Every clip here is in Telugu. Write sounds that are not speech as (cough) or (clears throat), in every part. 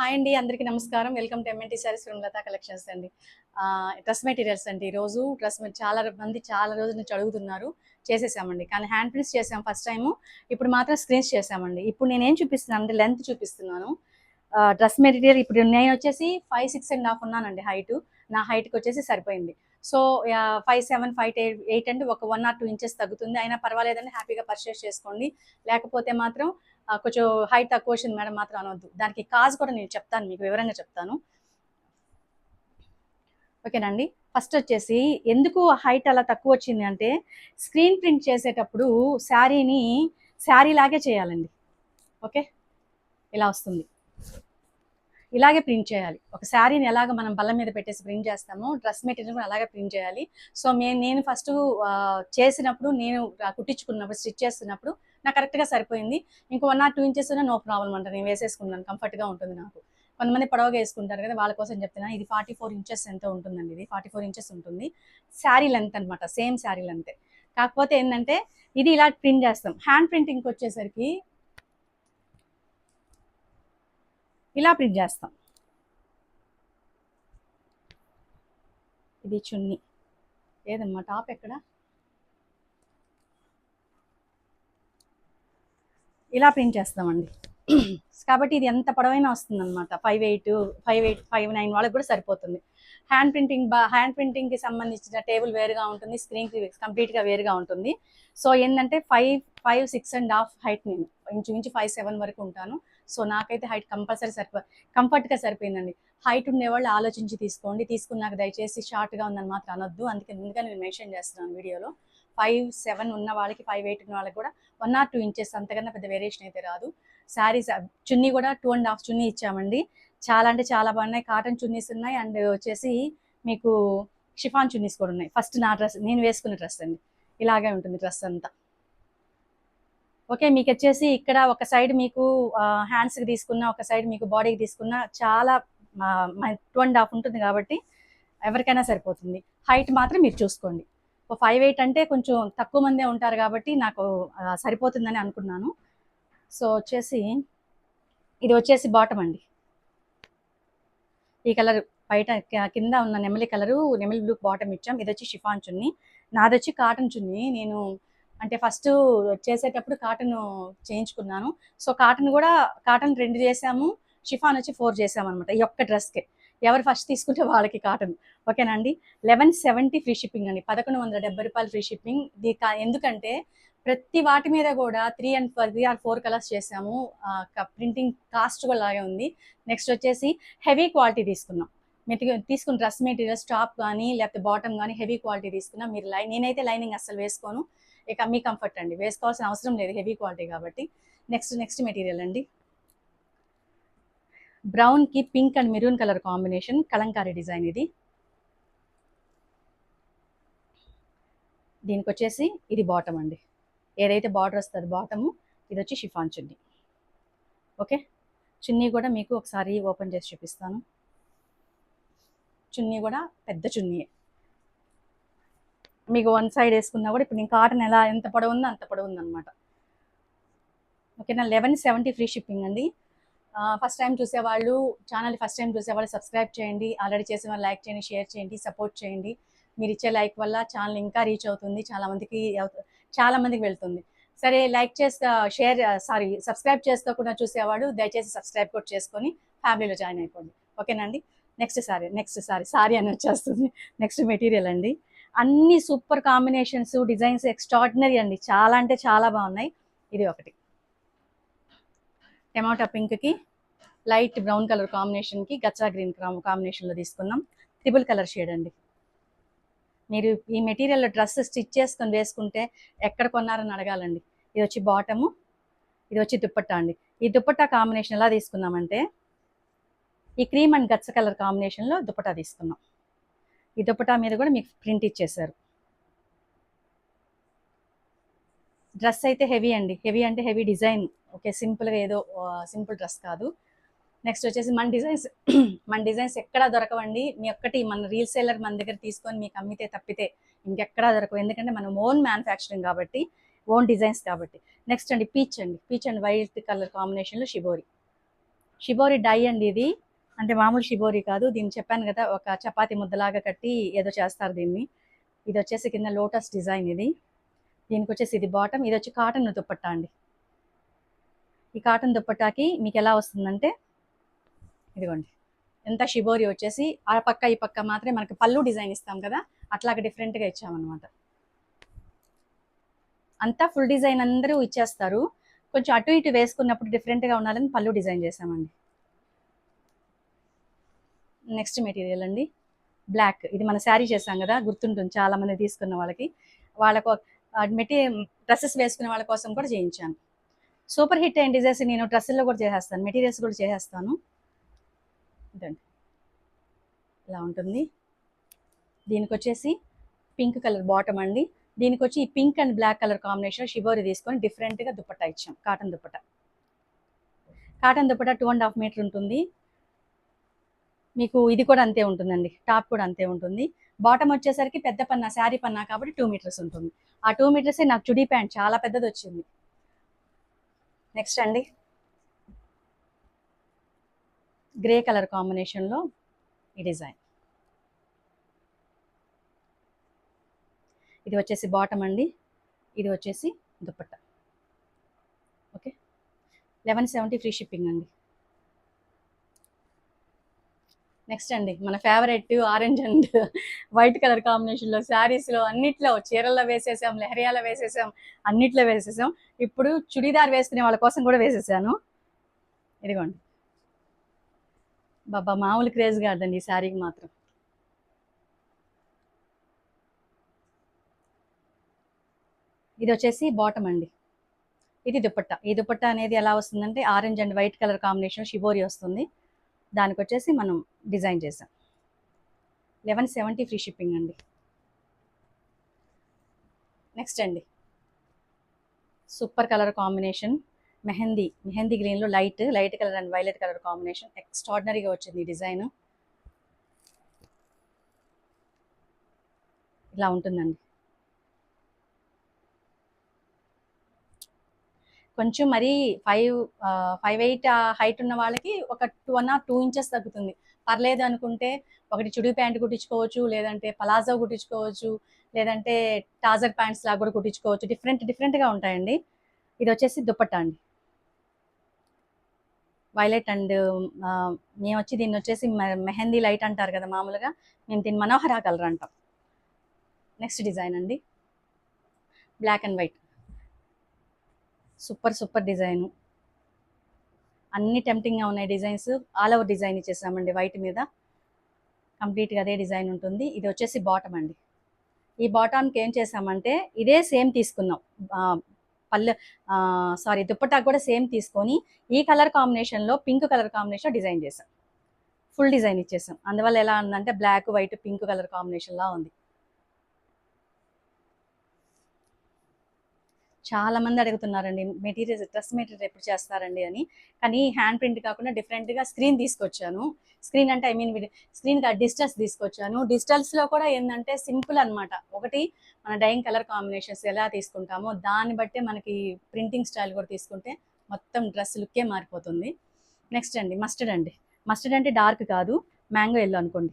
హాయ్ అండి అందరికీ నమస్కారం. Welcome to MNT saris from collections అండి. డ్రెస్ మెటీరియల్స్ అండి. ఈరోజు డ్రెస్ చాలా మంది చాలా రోజుల నుంచి అడుగుతున్నారు. చేసేసామండి. కానీ హ్యాండ్ ప్రింట్స్ చేసాం ఫస్ట్ టైం ఇప్పుడు మాత్రం స్క్రీన్స్ చేసామండి. ఇప్పుడు నేను ఏం చూపిస్తున్నాను అంటే లెంత్ చూపిస్తున్నాను. డ్రెస్ మెటీరియల్ ఇప్పుడు నేను వచ్చేసి ఫైవ్ సిక్స్ అండ్ హాఫ్ ఉన్నానండి హైట్. నా హైట్కి వచ్చేసి సరిపోయింది. So five seven five eight eight అంటే ఒక వన్ ఆర్ టూ ఇంచెస్ తగ్గుతుంది. అయినా పర్వాలేదని హ్యాపీగా పర్చేస్ చేసుకోండి. లేకపోతే మాత్రం కొంచెం హైట్ తక్కువ వచ్చింది మేడం మాత్రం అనవద్దు దానికి కాజ్ కూడా నేను చెప్తాను మీకు వివరంగా చెప్తాను. ఓకేనండి? ఫస్ట్ వచ్చేసి ఎందుకు హైట్ అలా తక్కువ వచ్చింది అంటే స్క్రీన్ ప్రింట్ చేసేటప్పుడు శారీని శారీ లాగే చేయాలండి. ఓకే? ఇలా వస్తుంది. ఇలాగే ప్రింట్ చేయాలి. ఒక శారీని ఎలాగ మనం బల్ల మీద పెట్టేసి ప్రింట్ చేస్తామో డ్రెస్ మెటీరియల్ కూడా అలాగే ప్రింట్ చేయాలి. సో మే నేను ఫస్ట్ చేసినప్పుడు నేను కుట్టించుకున్నప్పుడు స్టిచ్ చేస్తున్నప్పుడు నాకు కరెక్ట్గా సరిపోయింది. ఇంకో one or two inches no problem అంట. నేను వేసేసుకున్నాను. కంఫర్ట్గా ఉంటుంది నాకు. కొంతమంది పొడవగా వేసుకుంటారు కదా వాళ్ళ కోసం చెప్తున్నా ఇది ఫార్టీ ఫోర్ ఇంచెస్ ఎంత ఉంటుందండి? ఇది ఫార్టీ ఫోర్ ఇంచెస్ ఉంటుంది. శారీ లెంత్ అనమాట సేమ్ శారీ లెంతే కాకపోతే ఏంటంటే ఇది ఇలా ప్రింట్ చేస్తాం. హ్యాండ్ ప్రింటింగ్కి వచ్చేసరికి ఇలా ప్రింట్ చేస్తాం. ఇది చున్నీ. లేదమ్మా టాప్ ఎక్కడ? ఇలా ప్రింట్ చేస్తామండి. కాబట్టి ఇది ఎంత పొడవైనా వస్తుంది అనమాట five eight five eight five nine వాళ్ళకి కూడా సరిపోతుంది. హ్యాండ్ ప్రింటింగ్ బా హ్యాండ్ ప్రింటింగ్కి సంబంధించిన టేబుల్ వేరుగా ఉంటుంది స్క్రీన్ కంప్లీట్గా వేరుగా ఉంటుంది. సో ఏంటంటే five five six and half height నేను ఇంచుమించు ఫైవ్ సెవెన్ వరకు ఉంటాను. సో నాకైతే హైట్ కంపల్సరీ సరిపో కంఫర్ట్గా సరిపోయిందండి. హైట్ ఉండేవాళ్ళు ఆలోచించి తీసుకోండి. తీసుకున్నాక దయచేసి షార్ట్గా ఉందని మాత్రం అనొద్దు. అందుకే ముందుగా నేను మెన్షన్ చేస్తున్నాను వీడియోలో. ఫైవ్ సెవెన్ ఉన్న వాళ్ళకి ఫైవ్ ఎయిట్ ఉన్న వాళ్ళకి కూడా వన్ ఆర్ టూ ఇంచెస్ అంతకన్నా పెద్ద వేరియేషన్ అయితే రాదు. శారీస్ uh, చున్నీ కూడా టూ అండ్ హాఫ్ చున్నీ ఇచ్చామండి. చాలా అంటే చాలా బాగున్నాయి. కాటన్ చున్నీస్ ఉన్నాయి. అండ్ వచ్చేసి మీకు షిఫాన్ చున్నీస్ కూడా ఉన్నాయి. ఫస్ట్ నా డ్రెస్ నేను వేసుకున్న డ్రెస్ అండి. ఇలాగే ఉంటుంది డ్రెస్ అంతా. ఓకే మీకు వచ్చేసి ఇక్కడ ఒక సైడ్ మీకు హ్యాండ్స్కి తీసుకున్న ఒక సైడ్ మీకు బాడీకి తీసుకున్న చాలా టూ అండ్ హాఫ్ ఉంటుంది కాబట్టి ఎవరికైనా సరిపోతుంది. హైట్ మాత్రం మీరు చూసుకోండి. ఫైవ్ ఎయిట్ అంటే కొంచెం తక్కువ మందే ఉంటారు కాబట్టి నాకు సరిపోతుందని అనుకున్నాను. సో వచ్చేసి ఇది వచ్చేసి బాటమ్ అండి. ఈ కలర్ బయట కింద ఉన్న నెమలి కలరు నెమలి బ్లూ బాటమ్ ఇచ్చాం. ఇది వచ్చి షిఫాన్ చున్నీ. నాది వచ్చి కాటన్ చున్నీ. నేను అంటే ఫస్ట్ చేసేటప్పుడు కాటన్ చేయించుకున్నాను. సో కాటన్ కూడా కాటన్ రెండు చేసాము. షిఫాన్ వచ్చి ఫోర్ చేసాము అనమాట ఈ ఒక్క డ్రెస్కే ఎవరు ఫస్ట్ తీసుకుంటే వాళ్ళకి కాటన్. ఓకేనా అండి? లెవెన్ సెవెంటీ ఫ్రీ షిప్పింగ్ అండి. పదకొండు వందల డెబ్బై రూపాయలు ఫ్రీ షిప్పింగ్. ఇది కా- ఎందుకంటే ప్రతి వాటి మీద కూడా three and three or four colours చేసాము. ప్రింటింగ్ కాస్ట్ కూడా లాగే ఉంది. నెక్స్ట్ వచ్చేసి హెవీ క్వాలిటీ తీసుకున్నాం. మెటీరియల్ తీసుకున్న డ్రెస్ మెటీరియల్స్ టాప్ కానీ లేకపోతే బాటమ్ కానీ హెవీ క్వాలిటీ తీసుకున్నా. మీరు లైన్ నేనైతే లైనింగ్ అస్సలు వేసుకోను. ఇక మీ కంఫర్ట్ అండి. వేసుకోవాల్సిన అవసరం లేదు హెవీ క్వాలిటీ కాబట్టి. నెక్స్ట్ నెక్స్ట్ మెటీరియల్ అండి. బ్రౌన్కి pink and maroon colour combination Kalamkari design ఇది. దీనికి వచ్చేసి ఇది బాటమ్ అండి. ఏదైతే బార్డర్ వస్తుంది బాటము ఇది వచ్చి షిఫాన్ చున్నీ. ఓకే? చున్నీ కూడా మీకు ఒకసారి ఓపెన్ చేసి చూపిస్తాను. చున్నీ కూడా పెద్ద చున్నీయే. మీకు వన్ సైడ్ వేసుకున్నా కూడా ఇప్పుడు నేను కాటన్ ఎలా ఎంత పొడవు ఉందో అంత పొడవు ఉందన్నమాట ఓకేనా? లెవెన్ సెవెంటీ ఫ్రీ షిప్పింగ్ అండి. ఫస్ట్ టైం చూసేవాళ్ళు ఛానల్ ఫస్ట్ టైం చూసేవాళ్ళు సబ్స్క్రైబ్ చేయండి ఆల్రెడీ చేసిన వాళ్ళు లైక్ చేయండి షేర్ చేయండి సపోర్ట్ చేయండి. మీరు ఇచ్చే లైక్ వల్ల ఛానల్ ఇంకా రీచ్ అవుతుంది చాలా మందికి చాలా మందికి వెళ్తుంది. సరే లైక్ చేస్తా షేర్ సారీ సబ్స్క్రైబ్ చేసుకోకుండా చూసేవాడు దయచేసి సబ్స్క్రైబ్ కూడా చేసుకొని ఫ్యామిలీలో జాయిన్ అయిపోండి. ఓకేనండి నెక్స్ట్ సారీ నెక్స్ట్ సారీ సారీ అని వచ్చేస్తుంది. నెక్స్ట్ మెటీరియల్ అండి. అన్ని సూపర్ కాంబినేషన్స్ డిజైన్స్ ఎక్స్ట్రాడినరీ అండి. చాలా అంటే చాలా బాగున్నాయి. ఇది ఒకటి. టమాటా పింక్కి లైట్ బ్రౌన్ కలర్ కాంబినేషన్కి గచ్చా గ్రీన్ కాంబినేషన్లో తీసుకున్నాం. ట్రిపుల్ కలర్ షేడ్ అండి. మీరు ఈ మెటీరియల్ డ్రెస్ స్టిచ్ చేసుకొని వేసుకుంటే ఎక్కడ కొన్నారని అడగాలండి. ఇది వచ్చి బాటము ఇది వచ్చి దుప్పట్టా అండి. ఈ దుప్పట్టా కాంబినేషన్ ఎలా తీసుకున్నామంటే ఈ క్రీమ్ అండ్ గచ్చ కలర్ కాంబినేషన్లో దుప్పటా తీసుకున్నాం. ఈ దుప్పటా మీద కూడా మీకు ప్రింట్ ఇచ్చేసారు డ్రెస్ అయితే హెవీ అండి. హెవీ అంటే హెవీ డిజైన్ ఓకే సింపుల్గా ఏదో సింపుల్ డ్రెస్ కాదు. నెక్స్ట్ వచ్చేసి మన డిజైన్స్ (clears throat) మన డిజైన్స్ ఎక్కడా దొరకవండి. మీ ఒక్కటి మన రీల్ సేలర్ మన దగ్గర తీసుకొని మీకు అమ్మితే తప్పితే ఇంకెక్కడా దొరకవు. ఎందుకంటే మనం ఓన్ మ్యానుఫ్యాక్చరింగ్ కాబట్టి ఓన్ డిజైన్స్ కాబట్టి. నెక్స్ట్ అండి పీచ్ అండి. పీచ్ అండ్ వైట్ కలర్ కాంబినేషన్లో షిబోరి. షిబోరి డై అండి ఇది. అంటే మామూలు షిబోరి కాదు. దీన్ని చెప్పాను కదా ఒక చపాతి ముద్దలాగా కట్టి ఏదో చేస్తారు దీన్ని. ఇది వచ్చేసి కింద లోటస్ డిజైన్ ఇది. దీనికి వచ్చేసి ఇది బాటమ్. ఇది వచ్చి కాటన్ దుప్పట్టా అండి. ఈ కాటన్ దుప్పటాకి మీకు ఎలా వస్తుందంటే ఇదిగోండి. ఎంత షిబోరి వచ్చేసి ఆ పక్క ఈ పక్క మాత్రమే మనకి పళ్ళు డిజైన్ ఇస్తాం కదా అట్లాగ డిఫరెంట్గా ఇచ్చామన్నమాట. అంతా ఫుల్ డిజైన్ అందరూ ఇచ్చేస్తారు. కొంచెం అటు ఇటు వేసుకున్నప్పుడు డిఫరెంట్గా ఉండాలని పళ్ళు డిజైన్ చేసామండి నెక్స్ట్ మెటీరియల్ అండి. బ్లాక్. ఇది మన శారీ చేసాం కదా గుర్తుంటుంది చాలామంది తీసుకున్న వాళ్ళకి. వాళ్ళకు మెటీరియల్ డ్రెస్సెస్ వేసుకునే వాళ్ళ కోసం కూడా చేయించాను. సూపర్ హిట్ అయిన డిజైన్స్ నేను డ్రెస్సుల్లో కూడా చేసేస్తాను మెటీరియల్స్ కూడా చేసేస్తాను. ఇదండి. ఇలా ఉంటుంది. దీనికి వచ్చేసి పింక్ కలర్ బాటమ్ అండి. దీనికి వచ్చి ఈ pink and black colour combination shibori తీసుకొని డిఫరెంట్గా దుప్పట్టా ఇచ్చాం cotton dupatta. Cotton dupatta two and half metre ఉంటుంది. మీకు ఇది కూడా అంతే ఉంటుందండి టాప్ కూడా అంతే ఉంటుంది. బాటమ్ వచ్చేసరికి పెద్ద పన్నా శారీ పన్నా కాబట్టి టూ మీటర్స్ ఉంటుంది. ఆ టూ మీటర్సే నాకు చుడీ ప్యాంట్ చాలా పెద్దది వచ్చింది నెక్స్ట్ అండి. గ్రే కలర్ కాంబినేషన్లో ఈ డిజైన్. ఇది వచ్చేసి బాటమ్ అండి. ఇది వచ్చేసి dupatta. Okay? Eleven seventy free shipping అండి. నెక్స్ట్ అండి మన favourite orange and white colour కాంబినేషన్లో శారీస్లో అన్నిట్లో చీరల్లో వేసేసాం లెహరియాలో వేసేసాం అన్నిట్లో వేసేసాం. ఇప్పుడు చుడీదార్ వేసుకునే వాళ్ళ కోసం కూడా వేసేసాను. ఇదిగోండి. బాబా మామూలు క్రేజ్ కాదండి ఈ శారీకి మాత్రం. ఇది వచ్చేసి బాటమ్ అండి. ఇది దుపట్టా. ఈ దుపట్టా అనేది ఎలా వస్తుందంటే orange and white colour combination shibori వస్తుంది. దానికి వచ్చేసి మనం డిజైన్ చేసాం. లెవెన్ సెవెంటీ ఫ్రీ షిప్పింగ్ అండి. నెక్స్ట్ అండి. Super colour combination. Mehndi mehndi గ్రీన్లో light light colour and violet colour combination. ఎక్స్ట్రాడినరీగా వచ్చింది ఈ డిజైన్. ఇలా ఉంటుందండి. కొంచెం మరి ఫైవ్ ఫైవ్ ఎయిట్ హైట్ ఉన్న వాళ్ళకి ఒక టూ అన్న టూ ఇంచెస్ తగ్గుతుంది. పర్లేదు అనుకుంటే ఒకటి చుడి ప్యాంట్ కుట్టించుకోవచ్చు లేదంటే పలాజో కుట్టించుకోవచ్చు లేదంటే టాజర్ ప్యాంట్స్ లాగా కూడా కుట్టించుకోవచ్చు. డిఫరెంట్ డిఫరెంట్గా ఉంటాయండి. ఇది వచ్చేసి దుప్పట్టా అండి. వైలెట్ అండ్ మేము వచ్చి దీన్ని వచ్చేసి మెహందీ లైట్ అంటారు కదా మామూలుగా. మేము దీన్ని మనోహర కలర్ అంటాం. నెక్స్ట్ డిజైన్ అండి. Black and white super super design. అన్ని టెంప్టింగ్గా ఉన్నాయి డిజైన్స్. ఆల్ ఓవర్ డిజైన్ ఇచ్చేసామండి వైట్ మీద. కంప్లీట్గా అదే డిజైన్ ఉంటుంది. ఇది వచ్చేసి బాటమ్ అండి. ఈ బాటమ్కి ఏం చేసామంటే ఇదే సేమ్ తీసుకున్నాం. పల్లె సారీ దుప్పటా కూడా సేమ్ తీసుకొని ఈ కలర్ కాంబినేషన్లో పింక్ కలర్ కాంబినేషన్ డిజైన్ చేసాం. ఫుల్ డిజైన్ ఇచ్చేసాం. అందువల్ల ఎలా ఉందంటే బ్లాక్ వైట్ పింక్ కలర్ కాంబినేషన్లా ఉంది. చాలా మంది అడుగుతున్నారండి మెటీరియల్స్ డ్రెస్ మెటీరియల్ ఎప్పుడు చేస్తారండి? అని. కానీ హ్యాండ్ ప్రింట్ కాకుండా డిఫరెంట్గా స్క్రీన్ తీసుకొచ్చాను. స్క్రీన్ అంటే ఐ మీన్ స్క్రీన్ డిజిటల్స్ తీసుకొచ్చాను. డిజిటల్స్లో కూడా ఏంటంటే సింపుల్ అనమాట ఒకటి మన డైయింగ్ కలర్ కాంబినేషన్స్ ఎలా తీసుకుంటామో దాన్ని బట్టే మనకి ప్రింటింగ్ స్టైల్ కూడా తీసుకుంటే మొత్తం డ్రెస్ లుక్కే మారిపోతుంది. నెక్స్ట్ అండి మస్టర్డ్ అండి. మస్టర్డ్ అంటే డార్క్ కాదు మ్యాంగో ఎల్లో అనుకోండి.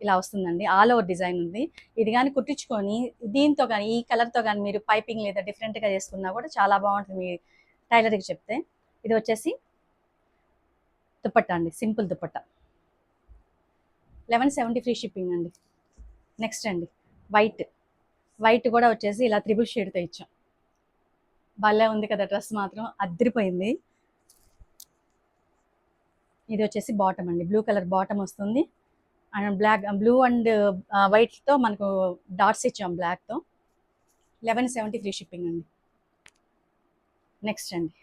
ఇలా వస్తుందండి. ఆల్ ఓవర్ డిజైన్ ఉంది. ఇది కానీ కుట్టించుకొని దీంతో కానీ ఈ కలర్తో కానీ మీరు పైపింగ్ లేదా డిఫరెంట్గా చేసుకున్నా కూడా చాలా బాగుంటుంది మీ టైలర్కి చెప్తే. ఇది వచ్చేసి దుప్పట్ట అండి. Simple dupatta eleven seventy free shipping అండి. నెక్స్ట్ అండి. వైట్. వైట్ కూడా వచ్చేసి ఇలా త్రిబుల్ షేడ్తో ఇచ్చాం. భలే ఉంది కదా డ్రెస్ మాత్రం. అద్దరిపోయింది. ఇది వచ్చేసి బాటమ్ అండి. బ్లూ కలర్ బాటమ్ వస్తుంది. అండ్ బ్లాక్ బ్లూ అండ్ వైట్తో మనకు డాట్స్ ఇచ్చాం బ్లాక్తో. లెవెన్ సెవెంటీ త్రీ షిప్పింగ్ అండి. నెక్స్ట్ అండి.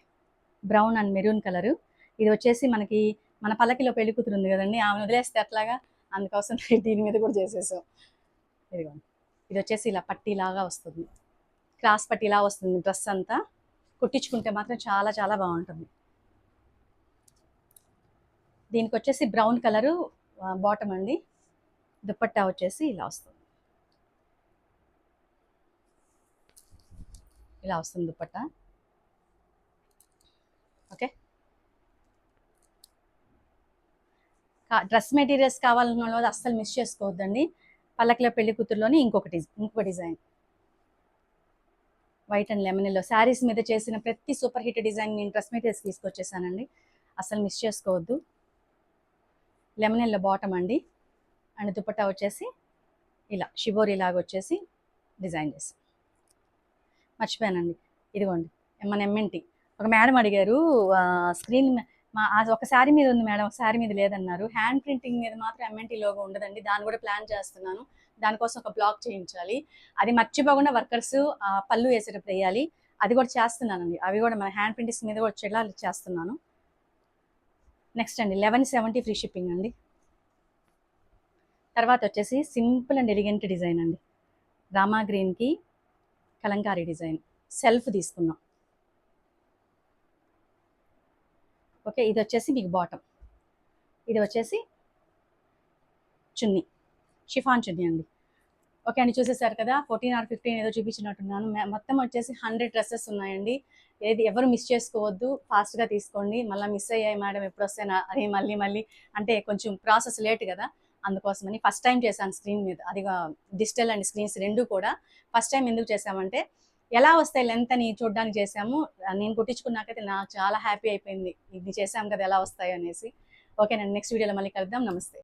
Brown and maroon colour. ఇది వచ్చేసి మనకి మన పల్లకిలో పెళ్ళి కూతురు ఉంది కదండి ఆమె వదిలేస్తే అట్లాగా అందుకోసం (laughs) దీని మీద కూడా చేసేసాం. ఇదిగోండి. ఇది వచ్చేసి ఇలా పట్టీలాగా వస్తుంది. క్రాస్ పట్టీలా వస్తుంది డ్రెస్ అంతా. కుట్టించుకుంటే మాత్రం చాలా చాలా బాగుంటుంది. దీనికి వచ్చేసి బ్రౌన్ కలరు బాటమ్ అండి. దుప్పట్టా వచ్చేసి ఇలా వస్తుంది. ఇలా వస్తుంది దుప్పట్టా ఓకే. డ్రెస్ మెటీరియల్స్ కావాలన్న వాళ్ళు అస్సలు మిస్ చేసుకోవద్దండి. పల్లకిల పెళ్ళి కూతురులోని ఇంకొకటి ఇంకొక design. White and lemon yellow saris మీద చేసిన ప్రతి సూపర్ హిట్ డిజైన్ నేను డ్రెస్ మెటీరియల్స్ తీసుకొచ్చేసానండి. అసలు మిస్ చేసుకోవద్దు. లెమన్ లెమనీలో బాటమ్ అండి. అండ్ దుపట్టా వచ్చేసి ఇలా షిబోరి లాగా వచ్చేసి డిజైన్ చేసి మర్చిపోయానండి. ఇదిగోండి మన ఎంఎన్టీ ఒక మేడం అడిగారు స్క్రీన్ మా అది ఒక శారీ మీద ఉంది మేడం ఒక శారీ మీద లేదన్నారు. హ్యాండ్ ప్రింటింగ్ మీద మాత్రం ఎంఎన్టీ లోగో ఉండదండి. దాన్ని కూడా ప్లాన్ చేస్తున్నాను. దానికోసం ఒక బ్లాక్ చేయించాలి. అది మర్చిపోకుండా వర్కర్స్ పళ్ళు వేసేటప్పుడు వేయాలి. అది కూడా చేస్తున్నానండి. అవి కూడా మన హ్యాండ్ ప్రింటింగ్స్ మీద కూడా వచ్చేలా చేస్తున్నాను. నెక్స్ట్ అండి లెవెన్ సెవెంటీ ఫ్రీ షిప్పింగ్ అండి. తర్వాత వచ్చేసి సింపుల్ అండ్ ఎలిగెంట్ డిజైన్ అండి. రామా గ్రీన్కి కలంకారీ డిజైన్ సెల్ఫ్ తీసుకున్నాం. ఓకే ఇది వచ్చేసి మీకు బాటమ్. ఇది వచ్చేసి చున్నీ షిఫాన్ చున్నీ అండి. ఓకే అండి చూసేసారు కదా. ఫోర్టీన్ ఆర్ ఫిఫ్టీన్ ఏదో చూపించినట్టున్నాను. మొత్తం వచ్చేసి హండ్రెడ్ డ్రెస్సెస్ ఉన్నాయండి. ఏది ఎవరు మిస్ చేసుకోవద్దు. ఫాస్ట్గా తీసుకోండి. మళ్ళీ మిస్ అయ్యాయి మేడం ఎప్పుడు వస్తాయి అది మళ్ళీ మళ్ళీ అంటే కొంచెం ప్రాసెస్ లేట్ కదా. అందుకోసమని ఫస్ట్ టైం చేశాను స్క్రీన్ మీద. అది డిజిటల్ అండ్ స్క్రీన్స్ రెండు కూడా. ఫస్ట్ టైం ఎందుకు చేసామంటే ఎలా వస్తాయి లెంత్ అని చూడడానికి చేసాము నేను కుట్టించుకున్నాకైతే నాకు చాలా హ్యాపీ అయిపోయింది. ఇది చేసాం కదా ఎలా వస్తాయి అనేసి. ఓకేనండి నెక్స్ట్ వీడియోలో మళ్ళీ కలుద్దాం. నమస్తే.